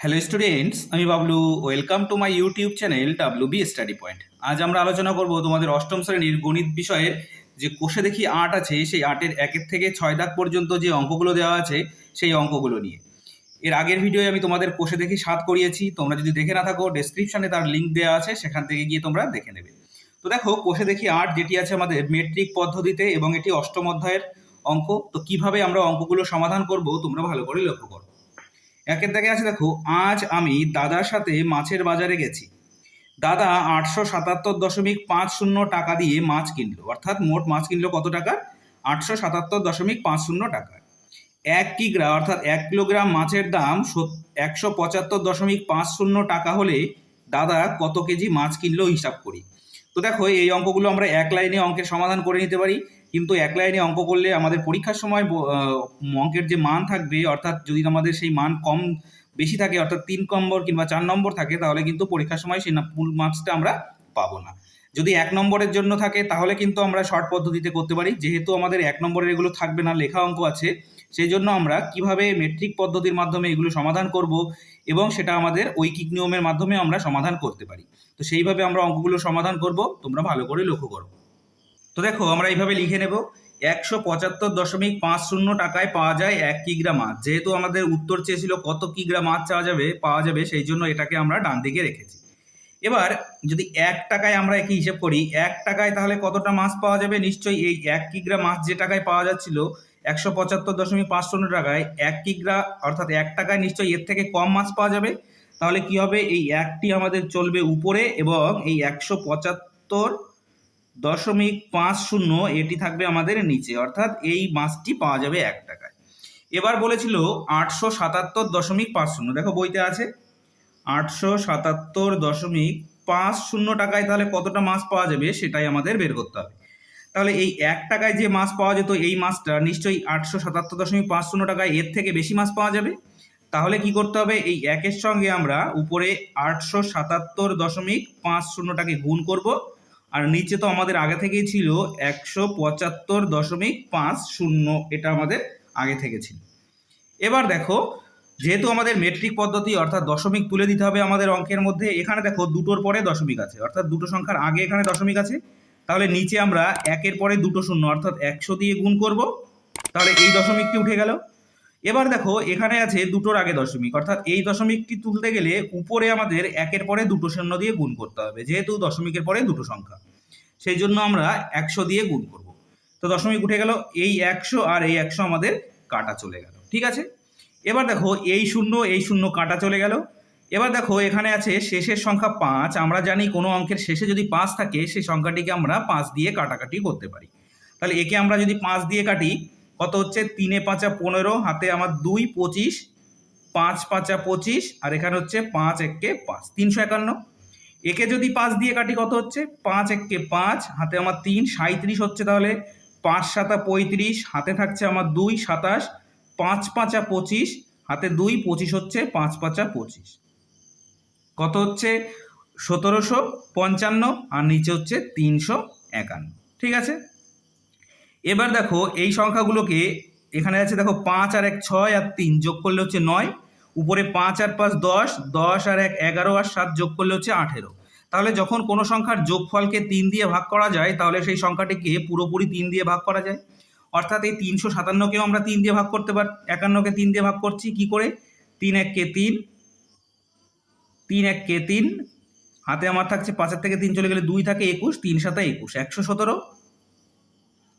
Hello students আমি Bablu. Welcome to my YouTube channel W B study point আজ আমরা আলোচনা করব তোমাদের অষ্টম শ্রেণির গণিত বিষয়ের যে কোষে দেখি আট আছে, সেই আটের একের থেকে ছয় দাগ পর্যন্ত যে অঙ্কগুলো দেওয়া আছে, সেই অঙ্কগুলো নিয়ে। এর আগের ভিডিওয়ে আমি তোমাদের কোষে দেখি সাত করিয়েছি। তোমরা যদি দেখে না থাকো ডেসক্রিপশনে তার লিঙ্ক দেওয়া আছে, সেখান থেকে গিয়ে তোমরা দেখে নেবে। তো দেখো, কোষে দেখি আট, যেটি আছে আমাদের মেট্রিক পদ্ধতিতে এবং এটি অষ্টম অধ্যায়ের অঙ্ক। তো কীভাবে আমরা অঙ্কগুলো সমাধান করব, তোমরা ভালো করে লক্ষ্য করো। একের দাগে আছে দেখো, আজ আমি দাদার সাথে মাছের বাজারে গেছি। দাদা আটশো সাতাত্তর দশমিক পাঁচ শূন্য টাকা দিয়ে মাছ কিনলো। অর্থাৎ মোট মাছ কিনলো কত টাকা আটশো সাতাত্তর দশমিক পাঁচ শূন্য টাকা এক কিগ্রা, অর্থাৎ এক কিলোগ্রাম মাছের দাম একশো পঁচাত্তর দশমিক পাঁচ শূন্য টাকা হলে দাদা কত কেজি মাছ কিনলো হিসাব করি। তো দেখো, এই অঙ্কগুলো আমরা এক লাইনে অঙ্কের সমাধান করে নিতে পারি। কিন্তু এক লাইনে অঙ্ক করলে আমাদের পরীক্ষার সময় অঙ্কের যে মান থাকবে, অর্থাৎ যদি আমাদের সেই মান কম বেশি থাকে, অর্থাৎ তিন নম্বর কিংবা চার নম্বর থাকে, তাহলে কিন্তু পরীক্ষার সময় সেই ফুল মার্কসটা আমরা পাবো না। যদি এক নম্বরের জন্য থাকে, তাহলে কিন্তু আমরা শর্ট পদ্ধতিতে করতে পারি। যেহেতু আমাদের এক নম্বরের এগুলো থাকবে না, লেখা অঙ্ক আছে সেই জন্য আমরা কীভাবে মেট্রিক পদ্ধতির মাধ্যমে এগুলো সমাধান করব এবং সেটা আমাদের ঐকিক নিয়মের মাধ্যমে আমরা সমাধান করতে পারি। তো সেইভাবে আমরা অঙ্কগুলো সমাধান করব। তোমরা ভালো করে লক্ষ্য করো। তো দেখো, আমরা এইভাবে লিখে নেব, একশো পঁচাত্তর দশমিক পাঁচ শূন্য টাকায় পাওয়া যায় এক কিগ্রা মাছ যেহেতু আমাদের উত্তর চেয়েছিল কত কিগ্রা মাছ চাওয়া যাবে, পাওয়া যাবে, সেই জন্য এটাকে আমরা ডান দিকে রেখেছি। এবার যদি এক টাকায় আমরা একই হিসেব করি, এক টাকায় তাহলে কতটা মাছ পাওয়া যাবে? নিশ্চয়ই এই এক কিগ্রা মাছ যে টাকায় পাওয়া যাচ্ছিল, একশো পঁচাত্তর দশমিক পাঁচ শূন্য টাকায় এক কিগ্রা, অর্থাৎ এক টাকায় নিশ্চয়ই এর থেকে কম মাছ পাওয়া যাবে। তাহলে কি হবে? এই একটি আমাদের চলবে উপরে এবং এই একশো পঁচাত্তর দশমিক পাঁচ শূন্য এটি থাকবে আমাদের নিচে, অর্থাৎ এই মাছটি পাওয়া যাবে এক টাকায়। এবার বলেছিল আটশো সাতাত্তর দশমিক পাঁচ শূন্য, দেখো বইতে আছে, আটশো সাতাত্তর দশমিক পাঁচ শূন্য টাকায় তাহলে কতটা মাছ পাওয়া যাবে সেটাই আমাদের বের করতে হবে। তাহলে এই এক টাকায় যে মাছ পাওয়া যেত এই মাছটা নিশ্চয়ই আটশো সাতাত্তর দশমিক পাঁচ শূন্য টাকায় এর থেকে বেশি মাছ পাওয়া যাবে। তাহলে কি করতে হবে? এই একের সঙ্গে আমরা উপরে আটশো সাতাত্তর দশমিক পাঁচ শূন্যটাকে গুণ করব। আর নিচে তো আমাদের আগে থেকেই ছিল একশো পঁচাত্তর দশমিক পাঁচ শূন্য, এটা আমাদের আগে থেকে ছিল। এবার দেখো, যেহেতু আমাদের মেট্রিক পদ্ধতি, অর্থাৎ দশমিক তুলে দিতে হবে আমাদের অঙ্কের মধ্যে, এখানে দেখো দুটোর পরে দশমিক আছে, অর্থাৎ দুটো সংখ্যার আগে এখানে দশমিক আছে। তাহলে নিচে আমরা একের পরে দুটো শূন্য, অর্থাৎ একশো দিয়ে গুণ করব। তাহলে এই দশমিকটি উঠে গেল। এবার দেখো, এখানে আছে দুটোর আগে দশমিক, অর্থাৎ এই দশমিকটি তুলতে গেলে উপরে আমাদের একের পরে দুটো শূন্য দিয়ে গুণ করতে হবে, যেহেতু দশমিকের পরে দুটো সংখ্যা। সেই জন্য আমরা একশো দিয়ে গুণ করব। তো দশমিক উঠে গেল, এই একশো আর এই একশো আমাদের কাটা চলে গেল, ঠিক আছে? এবার দেখো, এই শূন্য এই শূন্য কাটা চলে গেল। এবার দেখো, এখানে আছে শেষের সংখ্যা পাঁচ, আমরা জানি কোনো অঙ্কের শেষে যদি পাঁচ থাকে সেই সংখ্যাটিকে আমরা পাঁচ দিয়ে কাটাকাটি করতে পারি। তাহলে একে আমরা যদি পাঁচ দিয়ে কাটি কত হচ্ছে? তিনে পাঁচা পনেরো, হাতে আমার দুই, পঁচিশ, পাঁচ পাঁচা পঁচিশ, আর এখানে হচ্ছে পাঁচ এককে পাঁচ, তিনশো একান্ন। একে যদি পাঁচ দিয়ে কাটি কত হচ্ছে? পাঁচ এককে পাঁচ, হাতে আমার তিন সাঁত্রিশ হচ্ছে তাহলে পাঁচ সাতা পঁয়ত্রিশ, হাতে থাকছে আমার দুই, সাতাশ, পাঁচ পাঁচা পঁচিশ, হাতে দুই, পঁচিশ হচ্ছে পাঁচ পাঁচা পঁচিশ। কত হচ্ছে? সতেরোশো পঞ্চান্ন, আর নিচে হচ্ছে তিনশো একান্ন। ঠিক আছে? এবার দেখো এই সংখ্যাগুলোকে এখানে আছে দেখো পাঁচ আর এক ছয় আর তিন যোগ করলে হচ্ছে নয়। উপরে পাঁচ আর পাঁচ দশ দশ আর এক এগারো আর সাত যোগ করলে হচ্ছে আঠেরো। তাহলে যখন কোনো সংখ্যার যোগফলকে তিন দিয়ে ভাগ করা যায়, তাহলে সেই সংখ্যাটিকে পুরোপুরি তিন দিয়ে ভাগ করা যায়। অর্থাৎ এই তিনশো সাতান্নকেও আমরা তিন দিয়ে ভাগ করতে পার, একান্নকে তিন দিয়ে ভাগ করছি, কি করে? তিন এককে তিন তিন এককে তিন, হাতে আমার থাকছে পাঁচের থেকে তিন চলে গেলে দুই থাকে একুশ, তিন সাথে একুশ, একশো সতেরো।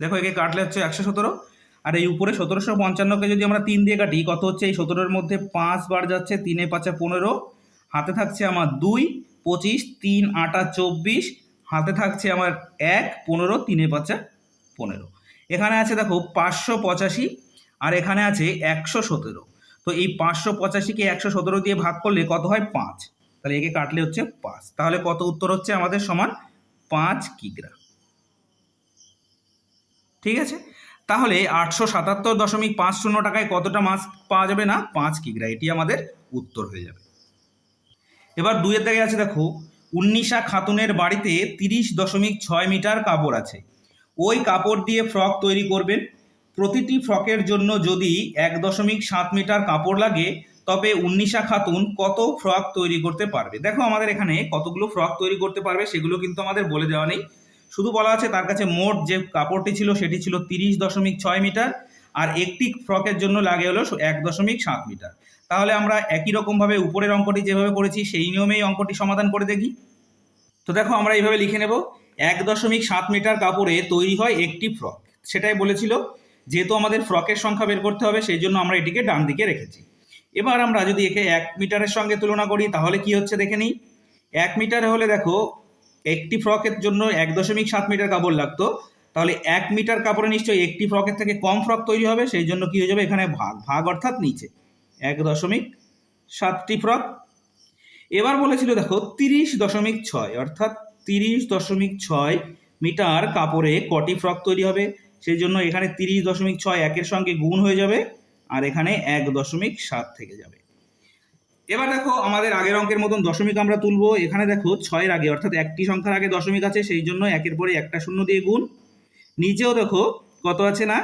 দেখো একে কাটলে হচ্ছে একশো সতেরো, আর এই উপরে সতেরোশো পঞ্চান্নকে যদি আমরা তিন দিয়ে কাটি, কত হচ্ছে? এই সতেরোর মধ্যে পাঁচ বার যাচ্ছে, তিনে পাঁচে পনেরো, হাতে থাকছে আমার দুই, পঁচিশ, তিন, আটা চব্বিশ, হাতে থাকছে আমার এক, পনেরো, তিনে পাঁচা পনেরো। এখানে আছে দেখো পাঁচশো পঁচাশি, আর এখানে আছে একশো সতেরো। তো এই পাঁচশো পঁচাশিকে একশো সতেরো দিয়ে ভাগ করলে কত হয়? পাঁচ। তাহলে একে কাটলে হচ্ছে পাঁচ। তাহলে কত উত্তর হচ্ছে আমাদের সমান পাঁচ কিগ্রা। ঠিক আছে? তাহলে আটশো সাতাত্তর দশমিক পাঁচ শূন্য টাকায় কতটা মাছ পাওয়া যাবে না? পাঁচ কিগ্রা এটি আমাদের উত্তর হয়ে যাবে। এবার দুইয়ের দাগে আছে দেখো, উন্নিশা খাতুনের বাড়িতে তিরিশ দশমিক ছয় মিটার কাপড় আছে। ওই কাপড় দিয়ে ফ্রক তৈরি করবেন। প্রতিটি ফ্রকের জন্য যদি এক দশমিক সাত মিটার কাপড় লাগে, তবে উন্নিশা খাতুন কত ফ্রক তৈরি করতে পারবে? দেখো আমাদের এখানে কতগুলো ফ্রক তৈরি করতে পারবে, সেগুলো কিন্তু আমাদের বলে দেওয়া নেই। শুধু বলা আছে তার কাছে মোট যে কাপড়টি ছিল সেটি ছিল তিরিশ দশমিক ছয় মিটার, আর একটি ফ্রকের জন্য লাগে হলো এক দশমিক সাত মিটার। তাহলে আমরা একই রকমভাবে উপরের অঙ্কটি যেভাবে করেছি, সেই নিয়মেই অঙ্কটি সমাধান করে দেখি। তো দেখো আমরা এইভাবে লিখে নেব, এক দশমিক সাত মিটার কাপড়ে তৈরি হয় একটি ফ্রক। সেটাই বলেছিল, যেহেতু আমাদের ফ্রকের সংখ্যা বের করতে হবে, সেই জন্য আমরা এটিকে ডান দিকে রেখেছি। এবার আমরা যদি একে এক মিটারের সঙ্গে তুলনা করি, তাহলে কি হচ্ছে দেখে নিই? এক মিটার হলে দেখো একটি ফ্রকের জন্য এক দশমিক সাত মিটার কাপড় লাগতো। তাহলে এক মিটার কাপড়ে নিশ্চয়ই একটি ফ্রকের থেকে কম ফ্রক তৈরি হবে, সেই জন্য কি হয়ে যাবে? এখানে ভাগ ভাগ অর্থাৎ নিচে। এক দশমিক সাতটি ফ্রক। এবার বলেছিল, দেখো, তিরিশ দশমিক ছয়, অর্থাৎ তিরিশ দশমিক ছয় মিটার কাপড়ে কটি ফ্রক তৈরি হবে? সেই জন্য এখানে তিরিশ দশমিক ছয় একের সঙ্গে গুণ হয়ে যাবে, আর এখানে এক দশমিক সাত থেকে যাবে। এবার দেখো আমাদের আগের অঙ্কের মতন দশমিক আমরা তুলবো। এখানে দেখো ছয়ের আগে, অর্থাৎ একটি সংখ্যার আগে দশমিক আছে, সেই জন্য একের পরে একটা শূন্য দিয়ে গুণ। নিচেও দেখো কত আছে না?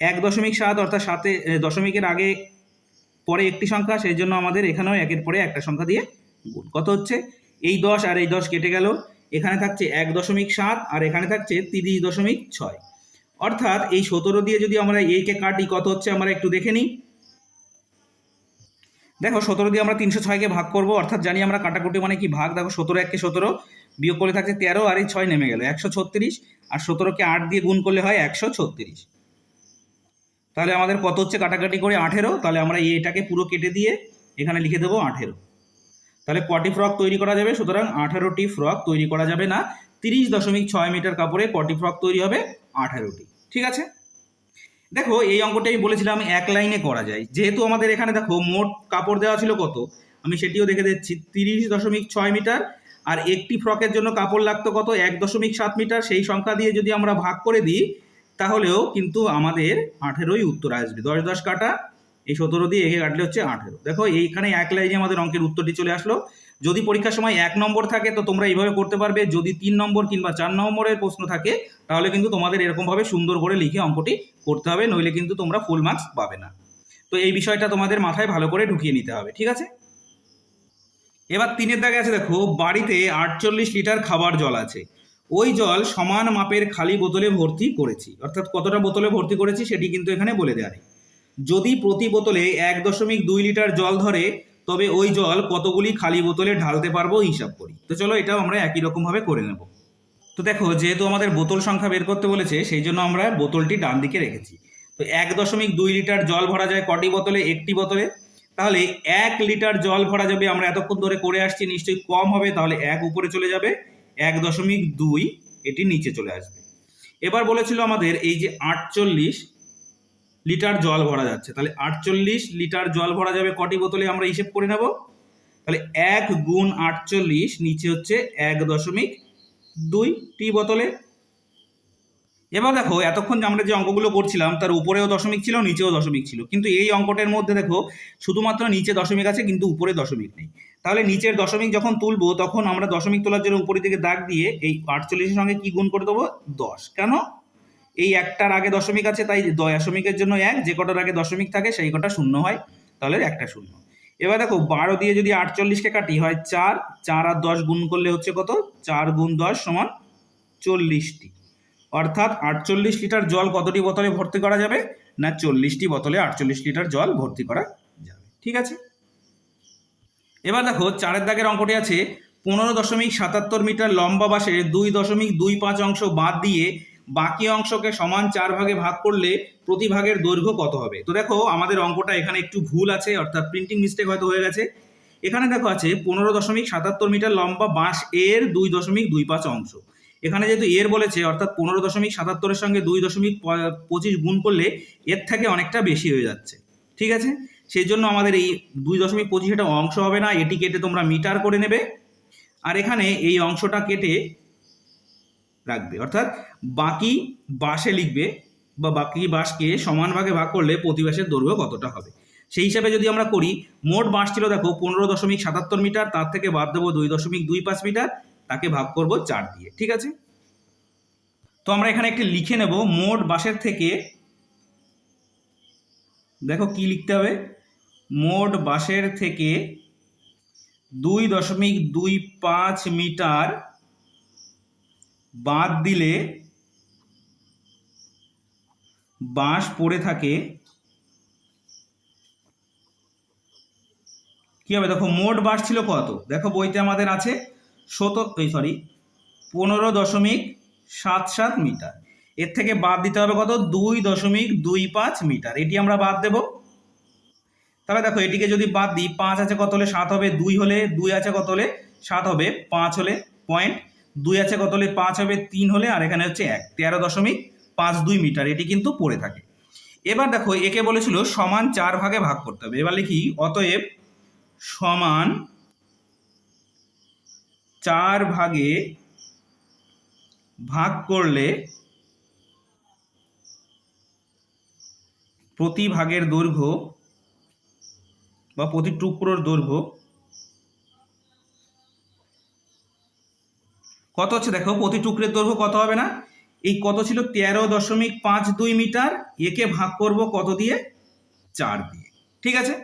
এক দশমিক সাত, অর্থাৎ সাতে দশমিকের আগে পরে একটি সংখ্যা, সেই জন্য আমাদের এখানেও একের পরে একটা সংখ্যা দিয়ে গুণ। কত হচ্ছে? এই দশ আর এই দশ কেটে গেল। এখানে থাকছে এক দশমিক সাত আর এখানে থাকছে তিরিশ দশমিক ছয়। অর্থাৎ এই সতেরো দিয়ে যদি আমরা এইকে কাটি, কত হচ্ছে? আমরা একটু দেখে নিই। দেখো সতেরো দিয়ে আমরা তিনশো ছয়কে ভাগ করব, অর্থাৎ জানি আমরা কাটাকুটি মানে কি ভাগ? দেখো সতেরো এককে সতেরো, বিয়োগ করলে থাকছে তেরো, আর এই ছয় নেমে গেল, একশো ছত্রিশ, আর সতেরোকে আট দিয়ে গুণ করলে হয় একশো ছত্রিশ। তাহলে আমাদের কত হচ্ছে কাটাকাটি করে? আঠেরো, তাহলে আমরা এটাকে পুরো কেটে দিয়ে এখানে লিখে দেবো আঠেরো। তাহলে কটি ফ্রক তৈরি করা যাবে, সুতরাং আঠারোটি ফ্রক তৈরি করা যাবে না, তিরিশ দশমিক ছয় মিটার কাপড়ে কটি ফ্রক তৈরি হবে আঠারোটি, ঠিক আছে? দেখো, এই অঙ্কটা আমি বলেছিলাম এক লাইনে করা যায়। যেহেতু আমাদের এখানে দেখো, মোট কাপড় দেওয়া ছিল কত? আমি সেটিও দেখে দিচ্ছি, তিরিশ দশমিক ছয় মিটার। আর একটি ফ্রকের জন্য কাপড় লাগতো কত? এক দশমিক সাত মিটার। সেই সংখ্যা দিয়ে যদি আমরা ভাগ করে দিই, তাহলেও কিন্তু আমাদের আঠেরোই উত্তর আসবে। দশ দশ কাটা, এই সতেরো দিয়ে একে কাটলে হচ্ছে আঠেরো। দেখো, এইখানে এক লাইনে আমাদের অঙ্কের উত্তরটি চলে আসলো। যদি পরীক্ষার সময় এক নম্বর থাকে, তো তোমরা এইভাবে করতে পারবে। যদি তিন নম্বর কিংবা চার নম্বরের প্রশ্ন থাকে, তাহলে কিন্তু তোমাদের এরকমভাবে সুন্দর করে লিখে অঙ্কটি করতে হবে, নইলে কিন্তু তোমরা ফুল মার্কস পাবে না। তো এই বিষয়টা তোমাদের মাথায় ভালো করে ঢুকিয়ে নিতে হবে, ঠিক আছে? এবার তিনের দাগে আছে, দেখো, বাড়িতে আটচল্লিশ লিটার খাবার জল আছে। ওই জল সমান মাপের খালি বোতলে ভর্তি করেছি। অর্থাৎ কতটা বোতলে ভর্তি করেছি সেটি কিন্তু এখানে বলে দেওয়া নেই। যদি প্রতি বোতলে এক দশমিক দুই লিটার জল ধরে তবে ওই জল কতগুলি খালি বোতলে ঢালতে পারব হিসাব করি। তো চলো এটাও আমরা একই রকমভাবে করে নেব। তো দেখো, যেহেতু আমাদের বোতল সংখ্যা বের করতে বলেছে, সেই জন্য আমরা বোতলটি ডান দিকে রেখেছি। তো এক দশমিক দুই লিটার জল ভরা যায় কটি বোতলে? একটি বোতলে। তাহলে এক লিটার জল ভরা যাবে, আমরা এতক্ষণ ধরে করে আসছি, নিশ্চয়ই কম হবে, তাহলে এক উপরে চলে যাবে। এক দশমিক দুই এটি নিচে চলে আসবে। এবার বলেছিল আমাদের এই যে আটচল্লিশ লিটার জল ভরা যাচ্ছে। তাহলে আটচল্লিশ লিটার জল ভরা যাবে কটি বোতলে আমরা হিসেব করে নেব? তাহলে এক গুণ আটচল্লিশ নিচে হচ্ছে এক দশমিক দুই টি বোতলে। এবার দেখো, এতক্ষণ আমরা যে অঙ্কগুলো করছিলাম, তার উপরেও দশমিক ছিল, নিচেও দশমিক ছিল। কিন্তু এই অঙ্কটার মধ্যে দেখো, শুধুমাত্র নিচে দশমিক আছে, কিন্তু উপরে দশমিক নেই। তাহলে নিচের দশমিক যখন তুলবো, তখন আমরা দশমিক তোলার জন্য উপরের দিকে দাগ দিয়ে এই আটচল্লিশের সঙ্গে কি গুণ করে দেবো? দশ। কেন? এই একটার আগে দশমিক আছে, তাই দশমিকের জন্য এক, যে কটার আগে দশমিক থাকে, সেই কটা শূন্য হয়, তাহলে একটা শূন্য। এবার দেখো, বারো দিয়ে যদি আটচল্লিশকে কাটি, হয় চার চার আর দশ গুণ করলে হচ্ছে কত? চার গুণ দশ সমান চল্লিশটি। অর্থাৎ আটচল্লিশ লিটার জল কতটি বোতলে ভর্তি করা যাবে? না, চল্লিশটি বোতলে আটচল্লিশ লিটার জল ভর্তি করা যাবে। ঠিক আছে? এবার দেখো, চারের দাগের অঙ্কটি আছে, পনেরো দশমিক সাতাত্তর মিটার লম্বা বাসে দুই দশমিক দুই পাঁচ অংশ বাদ দিয়ে বাকি অংশকে সমান চার ভাগে ভাগ করলে প্রতি ভাগের দৈর্ঘ্য কত হবে? তো দেখো, আমাদের অঙ্কটা এখানে একটু ভুল আছে, অর্থাৎ প্রিন্টিং মিস্টেক হয়তো হয়ে গেছে। এখানে দেখো আছে, পনেরো দশমিক সাতাত্তর মিটার লম্বা বাঁশ এর দুই দশমিক দুই পাঁচ অংশ। এখানে যেহেতু এর বলেছে, অর্থাৎ পনেরো দশমিক সাতাত্তরের সঙ্গে দুই দশমিক পঁচিশ গুণ করলে এর থেকে অনেকটা বেশি হয়ে যাচ্ছে। ঠিক আছে? সেই জন্য আমাদের এই দুই দশমিক পঁচিশ এটা অংশ হবে না, এটি কেটে তোমরা মিটার করে নেবে। আর এখানে এই অংশটা কেটে রাখবে। অর্থাৎ বাকি বাসে লিখবে বা বাকি বাসকে সমান ভাগে ভাগ করলে প্রতি বাসের দৈর্ঘ্য কতটা হবে? সেই হিসাবে যদি আমরা করি, মোট বাস ছিল দেখো পনেরো দশমিক সাতাত্তর মিটার, তার থেকে বাদ দেবো দুই দশমিক দুই পাঁচ মিটার, তাকে ভাগ করব চার দিয়ে, ঠিক আছে? তো আমরা এখানে একটি লিখে নেব, মোট বাসের থেকে দেখো কি লিখতে হবে? মোট বাঁশের থেকে দুই দশমিক দুই পাঁচ মিটার বাদ দিলে বাঁশ পড়ে থাকে। কি হবে? দেখো, মোট বাঁশ ছিল কত? দেখো, বইতে আমাদের আছে এই সরি পনেরো দশমিক সাত সাত মিটার। এর থেকে বাদ দিতে হবে কত? দুই দশমিক দুই পাঁচ মিটার। এটি আমরা বাদ দেব। তাহলে দেখো, এটিকে যদি বাদ দিই, পাঁচ আছে কত হলে সাত হবে? দুই হলে, দুই আছে কত হলে? সাত হবে। পাঁচ হলে পয়েন্ট দুই আছে কত হলে? পাঁচ হবে, তিন হলে, আর এখানে হচ্ছে এক। তেরো দশমিক পাঁচ দুই মিটার, এটি কিন্তু পড়ে থাকে। এবার দেখো, একে বলেছিল সমান চার ভাগে ভাগ করতে হবে। এবার লিখি, অতএব সমান চার ভাগে ভাগ করলে প্রতি ভাগের দৈর্ঘ্য বা প্রতি টুকরোর দৈর্ঘ্য কত হচ্ছে দেখো, প্রতি টুকরের দৈর্ঘ্য কত হবে না? এই কত ছিল তেরো দশমিক পাঁচ দুই মিটার, একে ভাগ করব কত দিয়ে? চার দিয়ে। ঠিক আছে?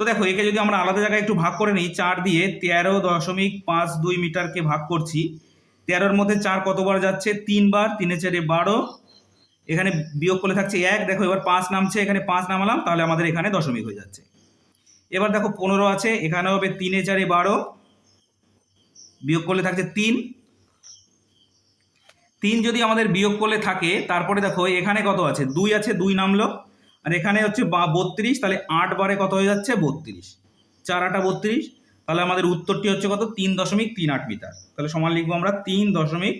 তো দেখো, একে যদি আমরা আলাদা জায়গায় একটু ভাগ করে নিই, চার দিয়ে তেরো দশমিক পাঁচ দুই মিটারকে ভাগ করছি, তেরোর মধ্যে চার কতবার যাচ্ছে? তিনবার, তিনে চারে বারো। এখানে বিয়োগ করলে থাকছে এক। দেখো, এবার পাঁচ নামছে, এখানে পাঁচ নামালাম, তাহলে আমাদের এখানে দশমিক হয়ে যাচ্ছে। এবার দেখো, পনেরো আছে এখানে হবে তিনে চারে বারো। বিয়োগ করলে থাকছে তিন। তিন যদি আমাদের বিয়োগ করলে থাকে, তারপরে দেখো এখানে কত আছে? দুই আছে, দুই নামলো। আর এখানে হচ্ছে বত্রিশ, তাহলে আট বারে কত হয়ে যাচ্ছে? বত্রিশ। চার আটা বত্রিশ। তাহলে আমাদের উত্তরটি হচ্ছে কত? তিন দশমিক তিন আট মিটার। তাহলে সমান লিখব আমরা তিন দশমিক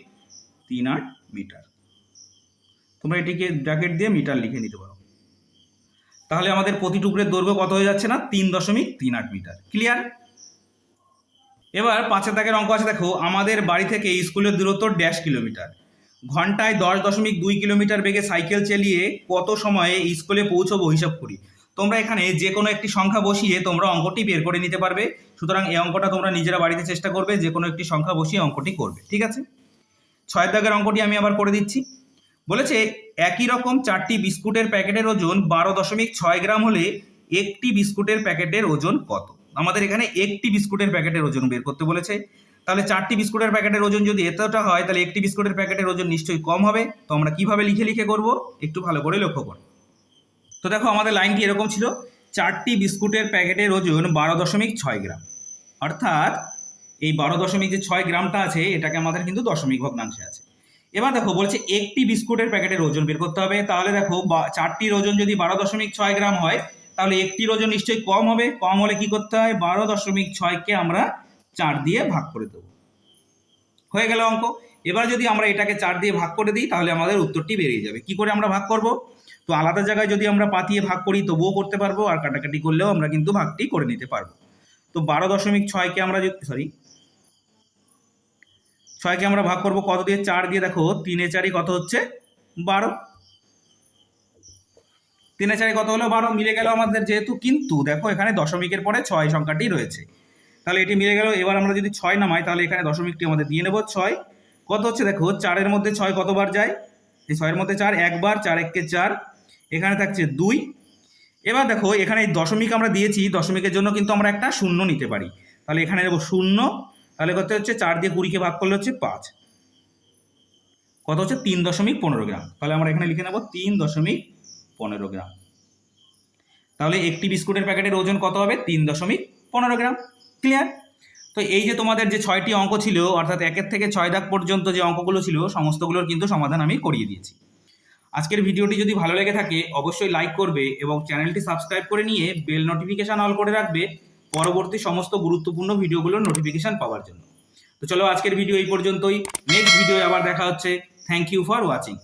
তিন আট মিটার। তোমরা এটিকে ব্র্যাকেট দিয়ে মিটার লিখে নিতে পারো। তাহলে আমাদের প্রতি টুকরের দৈর্ঘ্য কত হয়ে যাচ্ছে না? তিন দশমিক তিন আট মিটার। ক্লিয়ার এবার পাঁচের দাগের অঙ্ক আছে, দেখো। আমাদের বাড়ি থেকে স্কুলের দূরত্ব ড্যাশ কিলোমিটার ঘন্টায় দশ দশমিক দুই কিলোমিটার বেগে সাইকেল চালিয়ে কত সময়ে স্কুলে পৌঁছবো হিসাব করি। তোমরা এখানে যে কোনো একটি সংখ্যা বসিয়ে তোমরা অঙ্কটি বের করে নিতে পারবে। সুতরাং এই অঙ্কটা তোমরা নিজেরা বাড়িতে চেষ্টা করবে যে কোনো একটি সংখ্যা বসিয়ে অঙ্কটি করবে, ঠিক আছে? ছয় দাগের অঙ্কটি আমি আবার করে দিচ্ছি। বলেছে, একই রকম চারটি বিস্কুটের প্যাকেটের ওজন বারো দশমিক ছয় গ্রাম হলে একটি বিস্কুটের প্যাকেটের ওজন কত? আমাদের এখানে একটি বিস্কুটের প্যাকেটের ওজন বের করতে বলেছে। তাহলে চারটি বিস্কুটের প্যাকেটের ওজন যদি এতটা হয়, তাহলে একটি বিস্কুটের প্যাকেটের ওজন নিশ্চয়ই কম হবে। তো আমরা কীভাবে লিখে লিখে করব? একটু ভালো করে লক্ষ্য করো। তো দেখো, আমাদের লাইনটি এরকম ছিল, চারটি বিস্কুটের প্যাকেটের ওজন বারো দশমিক ছয় গ্রাম। অর্থাৎ এই বারো দশমিক যে ছয় গ্রামটা আছে, এটাকে আমাদের কিন্তু দশমিক ভগ্নাংশে আছে। এবার দেখো, বলছে একটি বিস্কুটের প্যাকেটের ওজন বের করতে হবে। তাহলে দেখো চারটির ওজন যদি বারো দশমিক ছয় গ্রাম হয়, তাহলে একটির ওজন নিশ্চয়ই কম হবে। কম হলে কি করতে হয়? বারো দশমিক ছয়কে আমরা চার দিয়ে ভাগ করে দেবো। হয়ে গেল অঙ্ক। এবার যদি আমরা এটাকে চার দিয়ে ভাগ করে দিই, তাহলে আমাদের উত্তরটি বেরিয়ে যাবে। কি করে আমরা ভাগ করব? তো আলাদা জায়গায় যদি আমরা পাতিয়ে ভাগ করি, তবুও করতে পারব, আর কাটাকাটি করলেও আমরা কিন্তু ভাগটি করে নিতে পারব। তো বারো দশমিক ছয়কে আমরা যদি সরি ছয়কে আমরা ভাগ করব কত দিয়ে? চার দিয়ে, দেখো, তিনে চারি কত হচ্ছে? বারো। তিনে চারি কত হলো? বারো। মিলে গেল আমাদের যেহেতু, কিন্তু দেখো এখানে দশমিকের পরে ছয় সংখ্যাটি রয়েছে। তাহলে এটি মিলে গেল। এবার আমরা যদি ছয় নামাই, তাহলে এখানে দশমিকটি আমাদের দিয়ে নেব ছয়। কত হচ্ছে দেখো, চারের মধ্যে ছয় কতবার যায়? এই ছয়ের মধ্যে চার, একবার চার এককে চার। এখানে থাকছে দুই। এবার দেখো, এখানে এই দশমিক আমরা দিয়েছি, দশমিকের জন্য কিন্তু আমরা একটা শূন্য নিতে পারি। তাহলে এখানে দেবো শূন্য। তাহলে কত হচ্ছে? চার দিয়ে কুড়িকে ভাগ করলে হচ্ছে পাঁচ। কত হচ্ছে? তিন দশমিক পনেরো গ্রাম। তাহলে আমরা এখানে লিখে নেব তিন দশমিক পনেরো গ্রাম। তাহলে একটি বিস্কুটের প্যাকেটের ওজন কত হবে? তিন দশমিক পনেরো গ্রাম। ক্লিয়ার তো এই যে তোমাদের যে ছয়টি অঙ্ক ছিল, অর্থাৎ একের থেকে ছয় দাগ পর্যন্ত যে অঙ্কগুলো ছিল, সমস্তগুলোর কিন্তু সমাধান আমি করিয়ে দিয়েছি। আজকের ভিডিওটি যদি ভালো লেগে থাকে, অবশ্যই লাইক করবে এবং চ্যানেলটি সাবস্ক্রাইব করে নিয়ে বেল নোটিফিকেশান অল করে রাখবে পরবর্তী সমস্ত গুরুত্বপূর্ণ ভিডিওগুলোর নোটিফিকেশান পাওয়ার জন্য। তো চলো আজকের ভিডিও এই পর্যন্তই। নেক্সট ভিডিও আবার দেখা হচ্ছে। Thank you for watching